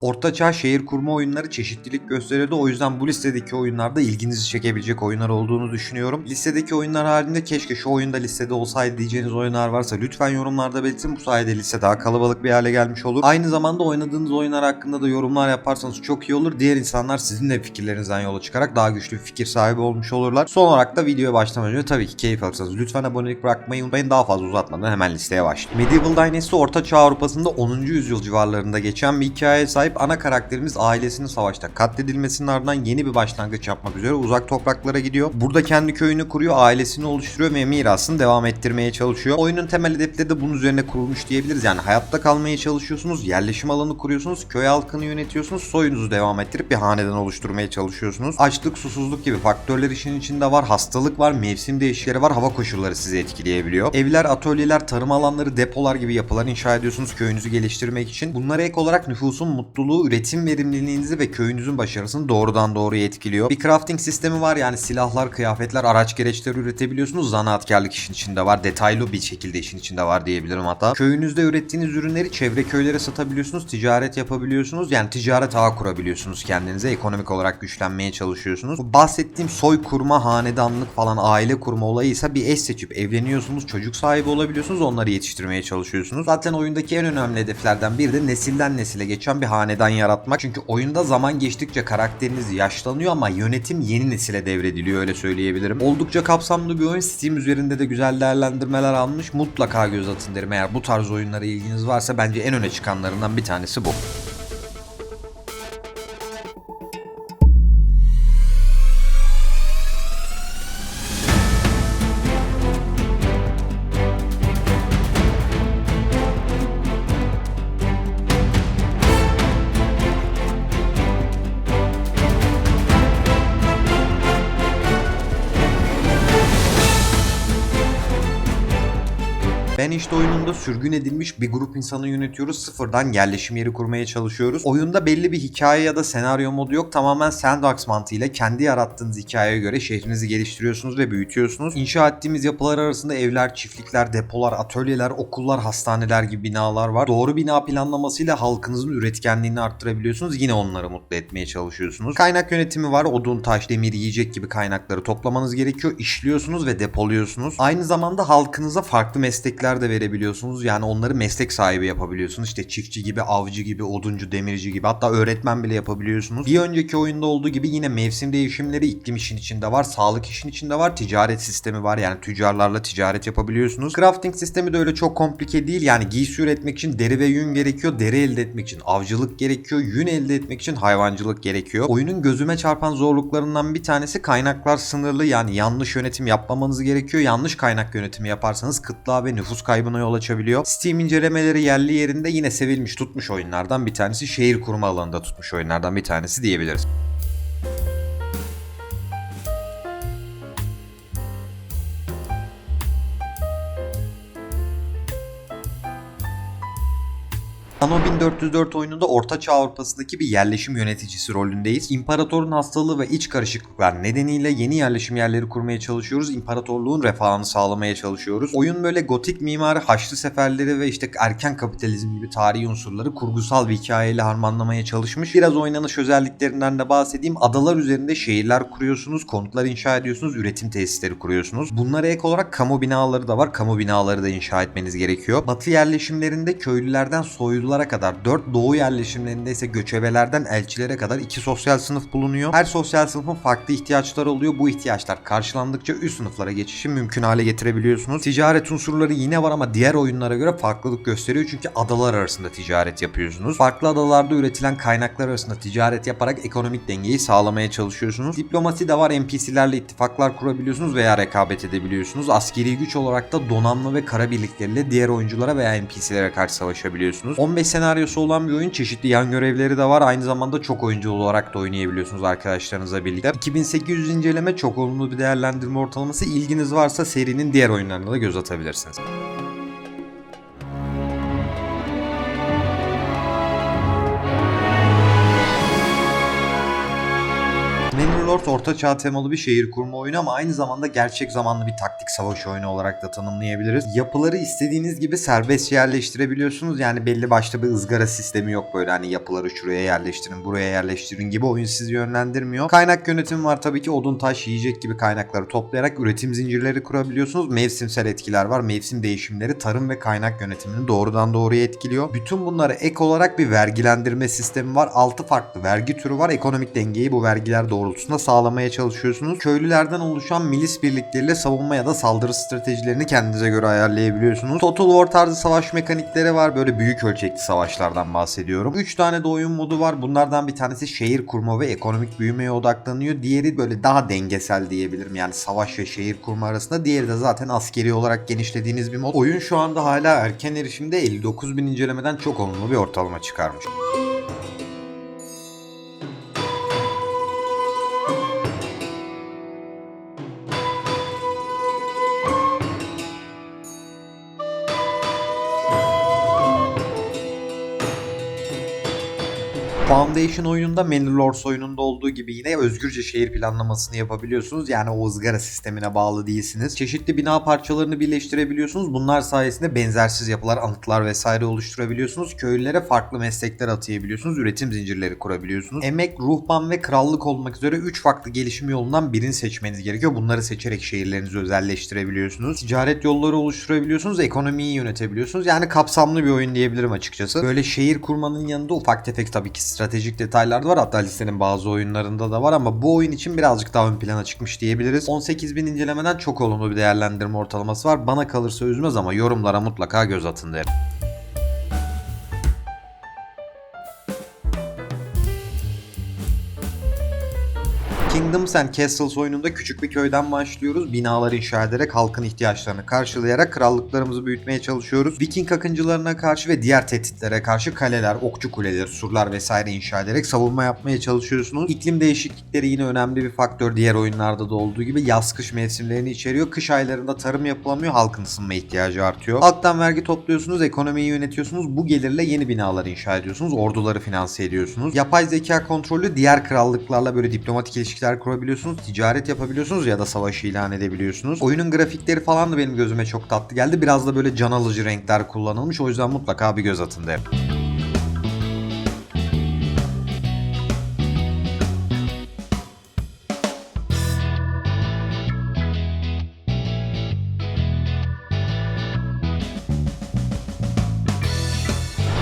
Ortaçağ şehir kurma oyunları çeşitlilik gösteriyordu. O yüzden bu listedeki oyunlarda ilginizi çekebilecek oyunlar olduğunu düşünüyorum. Listedeki oyunlar halinde keşke şu oyunda listede olsaydı diyeceğiniz oyunlar varsa lütfen yorumlarda belirtin. Bu sayede liste daha kalabalık bir hale gelmiş olur. Aynı zamanda oynadığınız oyunlar hakkında da yorumlar yaparsanız çok iyi olur. Diğer insanlar sizin de fikirlerinizden yola çıkarak daha güçlü bir fikir sahibi olmuş olurlar. Son olarak da videoya başlamadan önce tabii ki keyif alırsanız lütfen abonelik bırakmayı unutmayın. Daha fazla uzatmadan hemen listeye başlayalım. Medieval Dynasty Orta Çağ Avrupa'sında 10. yüzyıl civarlarında geçen bir hikayeye sahip ana karakterimiz ailesinin savaşta katledilmesinin ardından yeni bir başlangıç yapmak üzere uzak topraklara gidiyor. Burada kendi köyünü kuruyor, ailesini oluşturuyor ve mirasını devam ettirmeye çalışıyor. Oyunun temel hedefleri de bunun üzerine kurulmuş diyebiliriz. Yani hayatta kalmaya çalışıyorsunuz, yerleşim alanı kuruyorsunuz, köy halkını yönetiyorsunuz, soyunuzu devam ettirip bir hanedan oluşturmaya çalışıyorsunuz. Açlık, susuzluk gibi faktörler işin içinde var, hastalık var, mevsim değişiklikleri var, hava koşulları sizi etkileyebiliyor. Evler, atölyeler, tarım alanları, depolar gibi yapılar inşa ediyorsunuz köyünüzü geliştirmek için. Bunlara ek olarak nüfusun mutluluğu, üretim verimliliğinizi ve köyünüzün başarısını doğrudan doğruya etkiliyor. Bir crafting sistemi var yani silahlar, kıyafetler, araç gereçleri üretebiliyorsunuz. Zanaatkarlık işin içinde var. Detaylı bir şekilde işin içinde var diyebilirim hatta. Köyünüzde ürettiğiniz ürünleri çevre köylere satabiliyorsunuz. Ticaret yapabiliyorsunuz. Yani ticaret ağı kurabiliyorsunuz kendinize. Ekonomik olarak güçlenmeye çalışıyorsunuz. Bu bahsettiğim soy kurma, hanedanlık falan aile kurma olayı ise bir eş seçip evleniyorsunuz. Çocuk sahibi olabiliyorsunuz. Onları yetiştirmeye çalışıyorsunuz. Zaten oyundaki en önemli hedeflerden biri de nesilden nesile geçen bir hanedan yaratmak. Çünkü oyunda zaman geçtikçe karakteriniz yaşlanıyor ama yönetim yeni nesile devrediliyor öyle söyleyebilirim. Oldukça kapsamlı bir oyun. Steam üzerinde de güzel değerlendirmeler almış. Mutlaka göz atın derim. Eğer bu tarz oyunlara ilginiz varsa bence en öne çıkanlarından bir tanesi bu. Ben işte oyununda sürgün edilmiş bir grup insanı yönetiyoruz. Sıfırdan yerleşim yeri kurmaya çalışıyoruz. Oyunda belli bir hikaye ya da senaryo modu yok. Tamamen sandbox mantığıyla kendi yarattığınız hikayeye göre şehrinizi geliştiriyorsunuz ve büyütüyorsunuz. İnşa ettiğimiz yapılar arasında evler, çiftlikler, depolar, atölyeler, okullar, hastaneler gibi binalar var. Doğru bina planlamasıyla halkınızın üretkenliğini arttırabiliyorsunuz. Yine onları mutlu etmeye çalışıyorsunuz. Kaynak yönetimi var. Odun, taş, demir, yiyecek gibi kaynakları toplamanız gerekiyor. İşliyorsunuz ve depoluyorsunuz. Aynı zamanda halkınıza farklı meslekler de verebiliyorsunuz. Yani onları meslek sahibi yapabiliyorsunuz. İşte çiftçi gibi, avcı gibi, oduncu, demirci gibi hatta öğretmen bile yapabiliyorsunuz. Bir önceki oyunda olduğu gibi yine mevsim değişimleri iklim işin içinde var, sağlık işin içinde var, ticaret sistemi var. Yani tüccarlarla ticaret yapabiliyorsunuz. Crafting sistemi de öyle çok komplike değil. Yani giysi üretmek için deri ve yün gerekiyor. Deri elde etmek için avcılık gerekiyor. Yün elde etmek için hayvancılık gerekiyor. Oyunun gözüme çarpan zorluklarından bir tanesi kaynaklar sınırlı. Yani yanlış yönetim yapmamanız gerekiyor. Yanlış kaynak yönetimi yaparsanız kıtlığa ve nüfus kaybına yol açabiliyor. Steam incelemeleri yerli yerinde yine sevilmiş tutmuş oyunlardan bir tanesi. Şehir kurma alanında tutmuş oyunlardan bir tanesi diyebiliriz. Anno 1404 oyununda Orta Çağ Avrupa'sındaki bir yerleşim yöneticisi rolündeyiz. İmparatorun hastalığı ve iç karışıklıklar nedeniyle yeni yerleşim yerleri kurmaya çalışıyoruz. İmparatorluğun refahını sağlamaya çalışıyoruz. Oyun böyle gotik mimari, haçlı seferleri ve işte erken kapitalizm gibi tarihi unsurları kurgusal bir hikayeyle harmanlamaya çalışmış. Biraz oynanış özelliklerinden de bahsedeyim. Adalar üzerinde şehirler kuruyorsunuz, konutlar inşa ediyorsunuz, üretim tesisleri kuruyorsunuz. Bunlara ek olarak kamu binaları da var. Kamu binaları da inşa etmeniz gerekiyor. Batı yerleşimlerinde köylülerden soylulara kadar 4 doğu yerleşimlerinde ise göçebelerden elçilere kadar iki sosyal sınıf bulunuyor. Her sosyal sınıfın farklı ihtiyaçları oluyor. Bu ihtiyaçlar karşılandıkça üst sınıflara geçişi mümkün hale getirebiliyorsunuz. Ticaret unsurları yine var ama diğer oyunlara göre farklılık gösteriyor. Çünkü adalar arasında ticaret yapıyorsunuz. Farklı adalarda üretilen kaynaklar arasında ticaret yaparak ekonomik dengeyi sağlamaya çalışıyorsunuz. Diplomasi de var. NPC'lerle ittifaklar kurabiliyorsunuz veya rekabet edebiliyorsunuz. Askeri güç olarak da donanma ve kara birlikleriyle diğer oyunculara veya NPC'lere karşı savaşabiliyorsunuz. 15 senaryosu olan bir oyun. Çeşitli yan görevleri de var. Aynı zamanda çok oyuncu olarak da oynayabiliyorsunuz arkadaşlarınızla birlikte. 2800 inceleme çok olumlu bir değerlendirme ortalaması. İlginiz varsa serinin diğer oyunlarına da göz atabilirsiniz. Orta çağ temalı bir şehir kurma oyunu ama aynı zamanda gerçek zamanlı bir taktik savaş oyunu olarak da tanımlayabiliriz. Yapıları istediğiniz gibi serbest yerleştirebiliyorsunuz. Yani belli başta bir ızgara sistemi yok böyle hani yapıları şuraya yerleştirin, buraya yerleştirin gibi oyun sizi yönlendirmiyor. Kaynak yönetimi var tabii ki odun, taş, yiyecek gibi kaynakları toplayarak üretim zincirleri kurabiliyorsunuz. Mevsimsel etkiler var. Mevsim değişimleri tarım ve kaynak yönetimini doğrudan doğruya etkiliyor. Bütün bunlara ek olarak bir vergilendirme sistemi var. 6 farklı vergi türü var. Ekonomik dengeyi bu vergiler doğrultusunda sağlamaya çalışıyorsunuz. Köylülerden oluşan milis birlikleriyle savunma ya da saldırı stratejilerini kendinize göre ayarlayabiliyorsunuz. Total War tarzı savaş mekanikleri var. Böyle büyük ölçekli savaşlardan bahsediyorum. 3 tane de oyun modu var. Bunlardan bir tanesi şehir kurma ve ekonomik büyümeye odaklanıyor. Diğeri böyle daha dengesel diyebilirim. Yani savaş ve şehir kurma arasında. Diğeri de zaten askeri olarak genişlediğiniz bir mod. Oyun şu anda hala erken erişimde 59 bin incelemeden çok olumlu bir ortalama çıkarmış. Foundation oyununda Manor oyununda olduğu gibi yine özgürce şehir planlamasını yapabiliyorsunuz. Yani o ızgara sistemine bağlı değilsiniz. Çeşitli bina parçalarını birleştirebiliyorsunuz. Bunlar sayesinde benzersiz yapılar, anıtlar vesaire oluşturabiliyorsunuz. Köylülere farklı meslekler atayabiliyorsunuz. Üretim zincirleri kurabiliyorsunuz. Emek, ruhban ve krallık olmak üzere 3 farklı gelişim yolundan birini seçmeniz gerekiyor. Bunları seçerek şehirlerinizi özelleştirebiliyorsunuz. Ticaret yolları oluşturabiliyorsunuz. Ekonomiyi yönetebiliyorsunuz. Yani kapsamlı bir oyun diyebilirim açıkçası. Böyle şehir kurmanın yanında ufak tefek tabii ki stratejik detaylar da var. Hatta listenin bazı oyunlarında da var ama bu oyun için birazcık daha ön plana çıkmış diyebiliriz. 18.000 incelemeden çok olumlu bir değerlendirme ortalaması var. Bana kalırsa üzmez ama yorumlara mutlaka göz atın derim. Kingdoms and Castles oyununda küçük bir köyden başlıyoruz. Binalar inşa ederek halkın ihtiyaçlarını karşılayarak krallıklarımızı büyütmeye çalışıyoruz. Viking akıncılarına karşı ve diğer tehditlere karşı kaleler, okçu kuleleri, surlar vesaire inşa ederek savunma yapmaya çalışıyorsunuz. İklim değişiklikleri yine önemli bir faktör diğer oyunlarda da olduğu gibi yaz kış mevsimlerini içeriyor. Kış aylarında tarım yapılamıyor, halkın ısınma ihtiyacı artıyor. Halktan vergi topluyorsunuz, ekonomiyi yönetiyorsunuz. Bu gelirle yeni binalar inşa ediyorsunuz, orduları finanse ediyorsunuz. Yapay zeka kontrolü diğer krallıklarla böyle diplomatik ilişkiler kurabiliyorsunuz, ticaret yapabiliyorsunuz ya da savaş ilan edebiliyorsunuz. Oyunun grafikleri falan da benim gözüme çok tatlı geldi. Biraz da böyle can alıcı renkler kullanılmış. O yüzden mutlaka bir göz atın derim.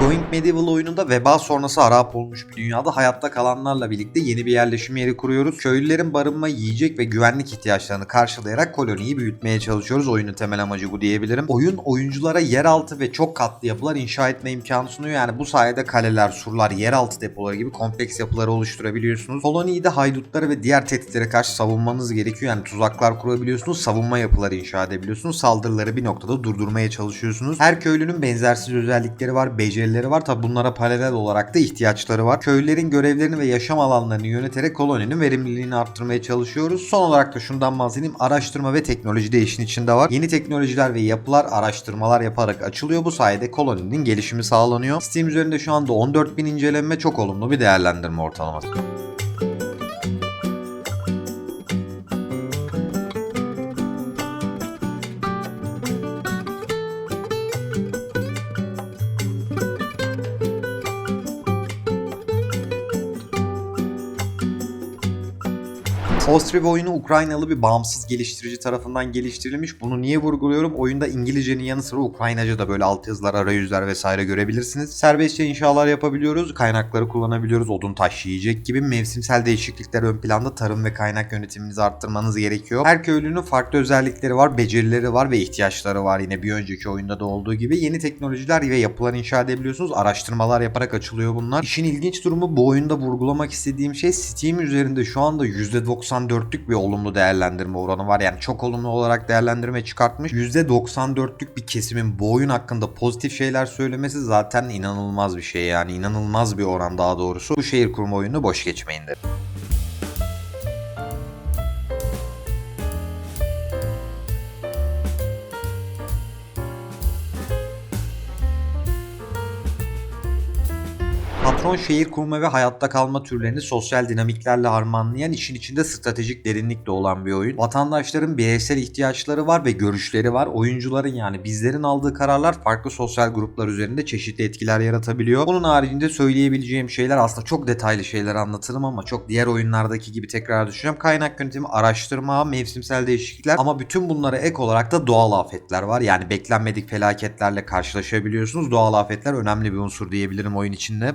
Going Medieval oyununda veba sonrası harap olmuş bir dünyada hayatta kalanlarla birlikte yeni bir yerleşim yeri kuruyoruz. Köylülerin barınma, yiyecek ve güvenlik ihtiyaçlarını karşılayarak koloniyi büyütmeye çalışıyoruz. Oyunun temel amacı bu diyebilirim. Oyun oyunculara yeraltı ve çok katlı yapılar inşa etme imkanı sunuyor. Yani bu sayede kaleler, surlar, yeraltı depoları gibi kompleks yapıları oluşturabiliyorsunuz. Koloniyi de haydutlara ve diğer tehditlere karşı savunmanız gerekiyor. Yani tuzaklar kurabiliyorsunuz, savunma yapıları inşa edebiliyorsunuz. Saldırıları bir noktada durdurmaya çalışıyorsunuz. Her köylünün benzersiz özellikleri var, becerileri var. Tabi bunlara paralel olarak da ihtiyaçları var. Köylülerin görevlerini ve yaşam alanlarını yöneterek koloninin verimliliğini arttırmaya çalışıyoruz. Son olarak da şundan bahsedeyim. Araştırma ve teknoloji de işin içinde var. Yeni teknolojiler ve yapılar araştırmalar yaparak açılıyor. Bu sayede koloninin gelişimi sağlanıyor. Steam üzerinde şu anda 14.000 incelenme çok olumlu bir değerlendirme ortalaması. Ostriv oyunu Ukraynalı bir bağımsız geliştirici tarafından geliştirilmiş. Bunu niye vurguluyorum? Oyunda İngilizcenin yanı sıra Ukraynaca da böyle altyazılar, arayüzler vesaire görebilirsiniz. Serbestçe inşalar yapabiliyoruz, kaynakları kullanabiliyoruz, odun taş yiyecek gibi mevsimsel değişiklikler ön planda tarım ve kaynak yönetiminizi arttırmanız gerekiyor. Her köylünün farklı özellikleri var, becerileri var ve ihtiyaçları var yine bir önceki oyunda da olduğu gibi. Yeni teknolojiler ve yapılar inşa edebiliyorsunuz. Araştırmalar yaparak açılıyor bunlar. İşin ilginç durumu bu oyunda vurgulamak istediğim şey Steam üzerinde şu anda %90 %94'lük bir olumlu değerlendirme oranı var. Yani çok olumlu olarak değerlendirme çıkartmış. %94'lük bir kesimin bu oyun hakkında pozitif şeyler söylemesi zaten inanılmaz bir şey yani. inanılmaz bir oran daha doğrusu. Bu şehir kurma oyunu boş geçmeyin derim. Sinkron şehir kurma ve hayatta kalma türlerini sosyal dinamiklerle harmanlayan işin içinde stratejik derinlik de olan bir oyun. Vatandaşların bireysel ihtiyaçları var ve görüşleri var. Oyuncuların yani bizlerin aldığı kararlar farklı sosyal gruplar üzerinde çeşitli etkiler yaratabiliyor. Bunun haricinde söyleyebileceğim şeyler aslında çok detaylı şeyler anlatırım ama çok diğer oyunlardaki gibi tekrar düşeceğim. Kaynak yönetimi, araştırma, mevsimsel değişiklikler ama bütün bunlara ek olarak da doğal afetler var. Yani beklenmedik felaketlerle karşılaşabiliyorsunuz. Doğal afetler önemli bir unsur diyebilirim oyun içinde.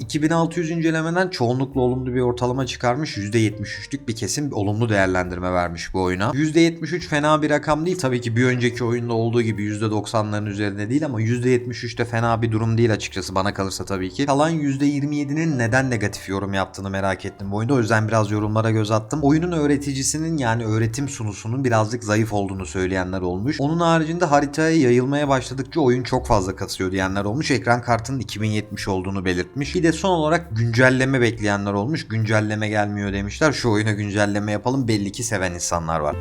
2600 incelemeden çoğunlukla olumlu bir ortalama çıkarmış. %73'lük bir kesim olumlu değerlendirme vermiş bu oyuna. %73 fena bir rakam değil. Tabii ki bir önceki oyunda olduğu gibi %90'ların üzerinde değil ama %73 de fena bir durum değil açıkçası bana kalırsa tabii ki. Kalan %27'nin neden negatif yorum yaptığını merak ettim bu oyunda. O yüzden biraz yorumlara göz attım. Oyunun öğreticisinin yani öğretim sunusunun birazcık zayıf olduğunu söyleyenler olmuş. Onun haricinde haritaya yayılmaya başladıkça oyun çok fazla kasıyor diyenler olmuş. Ekran kartının 2070 olduğunu belirtmiş. Bir de son olarak güncelleme bekleyenler olmuş. Güncelleme gelmiyor demişler. Şu oyuna güncelleme yapalım. Belli ki seven insanlar var.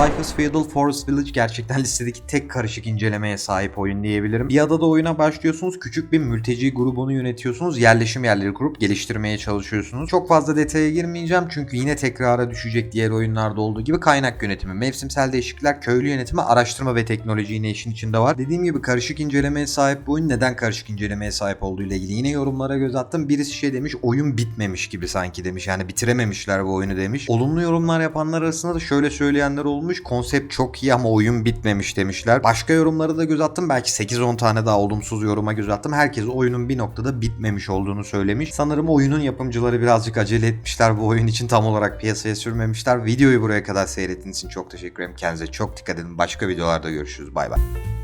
Life is Feudal Forest Village gerçekten listedeki tek karışık incelemeye sahip oyun diyebilirim. Bir adada oyuna başlıyorsunuz. Küçük bir mülteci grubunu yönetiyorsunuz. Yerleşim yerleri kurup geliştirmeye çalışıyorsunuz. Çok fazla detaya girmeyeceğim çünkü yine tekrara düşecek diğer oyunlarda olduğu gibi kaynak yönetimi, mevsimsel değişiklikler, köylü yönetimi, araştırma ve teknoloji yine işin içinde var. Dediğim gibi karışık incelemeye sahip bu oyun neden karışık incelemeye sahip olduğu ile ilgili yine yorumlara göz attım. Birisi şey demiş oyun bitmemiş gibi sanki demiş. Yani bitirememişler bu oyunu demiş. Olumlu yorumlar yapanlar arasında da şöyle söyleyenler olmuş. Konsept çok iyi ama oyun bitmemiş demişler. Başka yorumlara da göz attım. Belki 8-10 tane daha olumsuz yoruma göz attım. Herkes oyunun bir noktada bitmemiş olduğunu söylemiş. Sanırım oyunun yapımcıları birazcık acele etmişler bu oyun için tam olarak piyasaya sürmemişler. Videoyu buraya kadar seyrettiğiniz için çok teşekkür ederim. Kendinize çok dikkat edin. Başka videolarda görüşürüz. Bay bay.